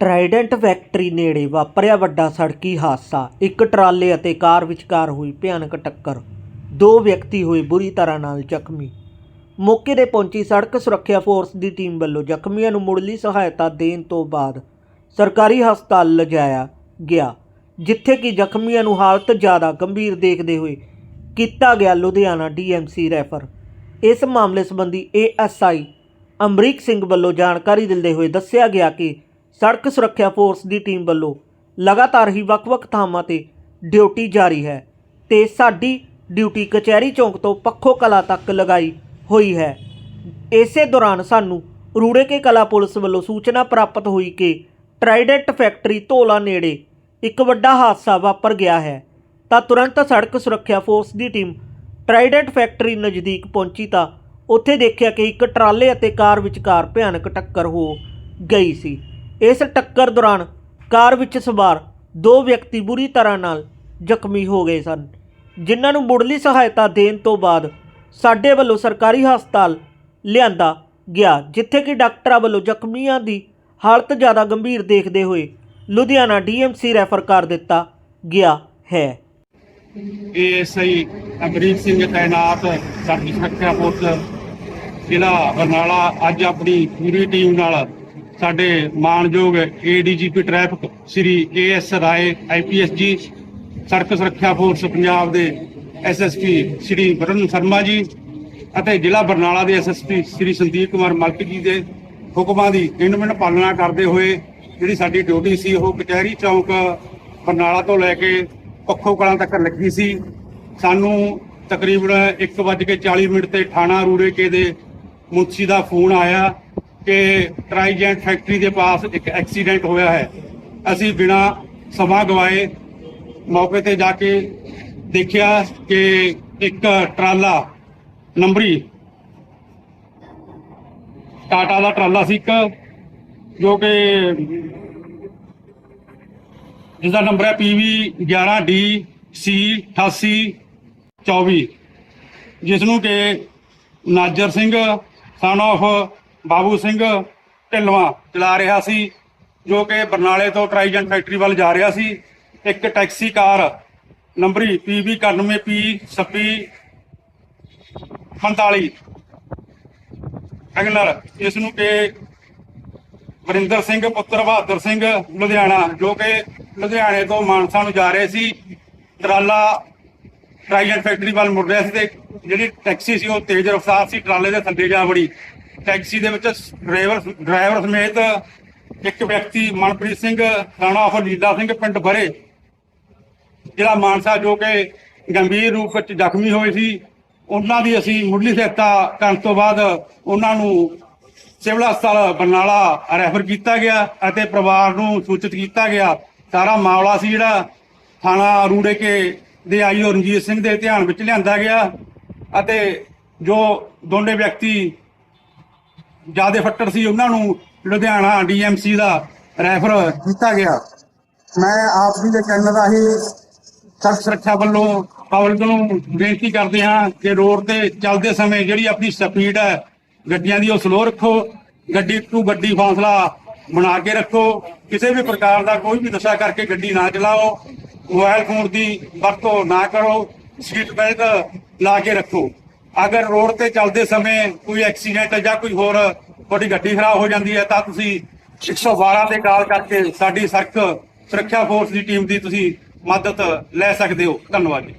Trident factory ਨੇੜੇ ਵਾਪਰਿਆ ਵੱਡਾ ਸੜਕੀ ਹਾਦਸਾ। ਇੱਕ ਟਰਾਲੇ ਅਤੇ ਕਾਰ ਵਿਚਕਾਰ ਹੋਈ ਭਿਆਨਕ ਟੱਕਰ। ਦੋ ਵਿਅਕਤੀ ਹੋਏ ਬੁਰੀ ਤਰ੍ਹਾਂ ਨਾਲ ਜ਼ਖਮੀ। ਮੌਕੇ ਤੇ ਪਹੁੰਚੀ ਸੜਕ ਸੁਰੱਖਿਆ ਫੋਰਸ ਦੀ ਟੀਮ ਵੱਲੋਂ ਜ਼ਖਮੀਆਂ ਨੂੰ ਮੁੱਢਲੀ ਸਹਾਇਤਾ ਦੇਣ ਤੋਂ ਬਾਅਦ ਸਰਕਾਰੀ ਹਸਪਤਾਲ ਲਿਜਾਇਆ ਗਿਆ, ਜਿੱਥੇ ਕਿ ਜ਼ਖਮੀਆਂ ਨੂੰ ਹਾਲਤ ਜ਼ਿਆਦਾ ਗੰਭੀਰ ਦੇਖਦੇ ਹੋਏ ਕੀਤਾ ਗਿਆ ਲੁਧਿਆਣਾ ਡੀਐਮਸੀ ਰੈਫਰ। ਇਸ ਮਾਮਲੇ ਸੰਬੰਧੀ ਏਐਸਆਈ ਅਮਰੀਕ ਸਿੰਘ ਵੱਲੋਂ ਜਾਣਕਾਰੀ ਦਿੰਦੇ ਹੋਏ ਦੱਸਿਆ ਗਿਆ ਕਿ ਸੜਕ ਸੁਰੱਖਿਆ ਫੋਰਸ ਦੀ ਟੀਮ ਵੱਲੋਂ ਲਗਾਤਾਰ ਹੀ ਵੱਖ-ਵੱਖ ਥਾਵਾਂ ਤੇ ਡਿਊਟੀ ਜਾਰੀ ਹੈ ਤੇ ਸਾਡੀ ਡਿਊਟੀ ਕਚਹਿਰੀ ਚੌਂਕ ਤੋਂ ਪੱਖੋ ਕਲਾ ਤੱਕ ਲਗਾਈ ਹੋਈ ਹੈ। ਇਸੇ ਦੌਰਾਨ ਸਾਨੂੰ ਰੂੜੇ ਕੇ ਕਲਾ ਪੁਲਿਸ ਵੱਲੋਂ ਸੂਚਨਾ ਪ੍ਰਾਪਤ ਹੋਈ ਕਿ ਟਰਾਈਡੈਂਟ ਫੈਕਟਰੀ ਧੋਲਾ ਨੇੜੇ ਇੱਕ ਵੱਡਾ ਹਾਦਸਾ ਵਾਪਰ ਗਿਆ ਹੈ। ਤਾਂ ਤੁਰੰਤ ਸੜਕ ਸੁਰੱਖਿਆ ਫੋਰਸ ਦੀ ਟੀਮ ਟਰਾਈਡੈਂਟ ਫੈਕਟਰੀ ਨਜ਼ਦੀਕ ਪਹੁੰਚੀ ਤਾਂ ਉੱਥੇ ਦੇਖਿਆ ਕਿ ਇੱਕ ਟਰਾਲੇ ਅਤੇ ਕਾਰ ਵਿਚਕਾਰ ਭਿਆਨਕ ਟੱਕਰ ਹੋ ਗਈ ਸੀ। ਇਸ ਟੱਕਰ ਦੌਰਾਨ ਕਾਰ ਵਿੱਚ ਸਵਾਰ ਦੋ ਵਿਅਕਤੀ ਬੁਰੀ ਤਰ੍ਹਾਂ ਨਾਲ ਜ਼ਖਮੀ ਹੋ ਗਏ ਸਨ, ਜਿਨ੍ਹਾਂ ਨੂੰ ਮੁੱਢਲੀ ਸਹਾਇਤਾ ਦੇਣ ਤੋਂ ਬਾਅਦ ਸਾਡੇ ਵੱਲੋਂ ਸਰਕਾਰੀ ਹਸਪਤਾਲ ਲਿਆਂਦਾ ਗਿਆ, ਜਿੱਥੇ ਕਿ ਡਾਕਟਰਾਂ ਵੱਲੋਂ ਜ਼ਖਮੀਆਂ ਦੀ ਹਾਲਤ ਜ਼ਿਆਦਾ ਗੰਭੀਰ ਦੇਖਦੇ ਹੋਏ ਲੁਧਿਆਣਾ ਡੀਐਮਸੀ ਰੈਫਰ ਕਰ ਦਿੱਤਾ ਗਿਆ ਹੈ। ਏਐਸਆਈ ਅਮਰੀਕ ਸਿੰਘ ਤੈਨਾਤ ਸਾਡੀ ਸੁਰੱਖਿਆ ਫੋਰਸ ਜ਼ਿਲ੍ਹਾ ਬਰਨਾਲਾ ਅੱਜ ਆਪਣੀ ਪੂਰੀ ਟੀਮ ਨਾਲ ਸਾਡੇ ਮਾਨਯੋਗ ADGP traffic Shri AS Rai IPS ji ਸੜਕ ਸੁਰੱਖਿਆ ਫੋਰਸ ਪੰਜਾਬ ਦੇ ਐਸਐਸਪੀ ਸ੍ਰੀ ਵਰੁਣ ਸ਼ਰਮਾ ਜੀ ਅਤੇ ਜ਼ਿਲ੍ਹਾ ਬਰਨਾਲਾ ਦੇ ਐਸਐਸਪੀ ਸ੍ਰੀ ਸੰਦੀਪ ਕੁਮਾਰ ਮਲਕ ਜੀ ਦੇ ਹੁਕਮਾਂ ਦੀ ਇਨਮਿਨ ਪਾਲਣਾ ਕਰਦੇ ਹੋਏ ਜਿਹੜੀ ਸਾਡੀ ਡਿਊਟੀ ਸੀ, ਉਹ ਕਚਹਿਰੀ ਚੌਂਕ ਬਰਨਾਲਾ ਤੋਂ ਲੈ ਕੇ ਪੱਖੋ ਕਲਾਂ ਤੱਕ ਲੱਗੀ ਸੀ। ਸਾਨੂੰ ਤਕਰੀਬਨ 1:40 ਮਿੰਟ ਤੇ ਥਾਣਾ ਰੂੜੇਕੇ ਦੇ ਮੁਨਸੀ ਦਾ ਫੋਨ ਆਇਆ। ਕਿ ਟਰਾਈਜੈਂਟ ਫੈਕਟਰੀ ਦੇ ਪਾਸ ਇੱਕ ਐਕਸੀਡੈਂਟ ਹੋਇਆ ਹੈ। ਅਸੀਂ ਬਿਨਾ ਸਮਾਂ ਗਵਾਏ ਮੌਕੇ ਤੇ ਜਾ ਕੇ ਦੇਖਿਆ ਕਿ ਇੱਕ ਟਰਾਲਾ ਨੰਬਰੀ ਟਾਟਾ ਦਾ ਟਰਾਲਾ ਸੀ ਇੱਕ, ਜੋ ਕਿ ਜਿਸ ਦਾ ਨੰਬਰ ਹੈ PV 11D C 8824 ਜਿਸ ਨੂੰ ਕਿ ਨਾਜਰ ਸਿੰਘ ਸਨ of ਬਾਬੂ ਸਿੰਘ ਢਿੱਲਵਾਂ ਚਲਾ ਰਿਹਾ ਸੀ, ਜੋ ਕਿ ਬਰਨਾਲੇ ਤੋਂ ਟਰਾਈਜੈਂਟ ਫੈਕਟਰੀ ਵੱਲ ਜਾ ਰਿਹਾ ਸੀ। ਇੱਕ ਟੈਕਸੀ ਕਾਰ ਨੰਬਰੀ PV 91P 26 45 ਅਗਲਰ ਇਸ ਨੂੰ ਕਿ ਵਰਿੰਦਰ ਸਿੰਘ, ਪੁੱਤਰ ਬਹਾਦਰ ਸਿੰਘ, ਲੁਧਿਆਣਾ, ਜੋ ਕਿ ਲੁਧਿਆਣੇ ਤੋਂ ਮਾਨਸਾ ਨੂੰ ਜਾ ਰਹੇ ਸੀ। ਟਰਾਲਾ ਟਰਾਈਜੈਂਟ ਫੈਕਟਰੀ ਵੱਲ ਮੁੜ ਰਿਹਾ ਸੀ ਤੇ ਜਿਹੜੀ ਟੈਕਸੀ ਸੀ ਉਹ ਤੇਜ਼ ਰਫ਼ਤਾਰ ਸੀ, ਟਰਾਲੇ ਦੇ ਥੱਲੇ ਜਾ ਵੜੀ। ਟੈਕਸੀ ਦੇ ਵਿੱਚ ਡਰਾਈਵਰ ਡਰਾਈਵਰ ਸਮੇਤ ਇੱਕ ਵਿਅਕਤੀ ਮਨਪ੍ਰੀਤ ਸਿੰਘ ਰਾਣਾ ਆਫ ਲੀਲਾ ਸਿੰਘ, ਪਿੰਡ ਬਰੇ ਜਿਹੜਾ ਮਾਨਸਾ, ਜੋ ਕਿ ਗੰਭੀਰ ਰੂਪ ਵਿੱਚ ਜ਼ਖਮੀ ਹੋਏ ਸੀ। ਉਹਨਾਂ ਦੀ ਅਸੀਂ ਮੁੱਢਲੀ ਸਹਾਇਤਾ ਕਰਨ ਤੋਂ ਬਾਅਦ ਉਹਨਾਂ ਨੂੰ ਸਿਵਲ ਹਸਪਤਾਲ ਬਰਨਾਲਾ ਰੈਫਰ ਕੀਤਾ ਗਿਆ ਅਤੇ ਪਰਿਵਾਰ ਨੂੰ ਸੂਚਿਤ ਕੀਤਾ ਗਿਆ। ਸਾਰਾ ਮਾਮਲਾ ਸੀ ਜਿਹੜਾ ਥਾਣਾ ਰੂੜੇ ਕੇ ਦੇ ਆਈਓ ਰਣਜੀਤ ਸਿੰਘ ਦੇ ਧਿਆਨ ਵਿੱਚ ਲਿਆਂਦਾ ਗਿਆ ਅਤੇ ਜੋ ਦੋਨੇ ਵਿਅਕਤੀ ਜਿਆਦੇ ਫੱਟੜ ਸੀ ਉਹਨਾਂ ਨੂੰ ਲੁਧਿਆਣਾ ਡੀਐਮਸੀ ਦਾ ਰੈਫਰ ਕੀਤਾ ਗਿਆ। ਮੈਂ ਆਪ ਜੀ ਦੇ ਕਹਿਣ ਦਾ ਸੜਕ ਸੁਰੱਖਿਆ ਵੱਲੋਂ ਪਬਲਿਕ ਨੂੰ ਬੇਨਤੀ ਕਰਦੇ ਹਾਂ ਕਿ ਰੋਡ ਤੇ ਚੱਲਦੇ ਸਮੇਂ ਜਿਹੜੀ ਆਪਣੀ ਸਪੀਡ ਹੈ, ਗੱਡੀਆਂ ਦੀ ਉਹ ਸਲੋ ਰੱਖੋ, ਗੱਡੀ ਤੋਂ ਗੱਡੀ ਫਾਸਲਾ ਬਣਾ ਕੇ ਰੱਖੋ, ਕਿਸੇ ਵੀ ਪ੍ਰਕਾਰ ਦਾ ਕੋਈ ਵੀ ਨਸ਼ਾ ਕਰਕੇ ਗੱਡੀ ਨਾ ਚਲਾਓ, ਮੋਬਾਈਲ ਫੋਨ ਦੀ ਵਰਤੋਂ ਨਾ ਕਰੋ, ਸੀਟ ਬੈਲਟ ਲਾ ਕੇ ਰੱਖੋ। ਅਗਰ ਰੋਡ ਤੇ ਚੱਲਦੇ ਸਮੇਂ ਕੋਈ ਐਕਸੀਡੈਂਟ ਜਾਂ ਕੋਈ ਹੋਰ ਤੁਹਾਡੀ ਗੱਡੀ ਖਰਾਬ ਹੋ ਜਾਂਦੀ ਹੈ, ਤਾਂ ਤੁਸੀਂ 112 ਤੇ ਕਾਲ ਕਰਕੇ ਸਾਡੀ ਸੜਕ ਸੁਰੱਖਿਆ ਫੋਰਸ ਦੀ ਟੀਮ ਦੀ ਤੁਸੀਂ ਮਦਦ ਲੈ ਸਕਦੇ ਹੋ। ਧੰਨਵਾਦ ਜੀ।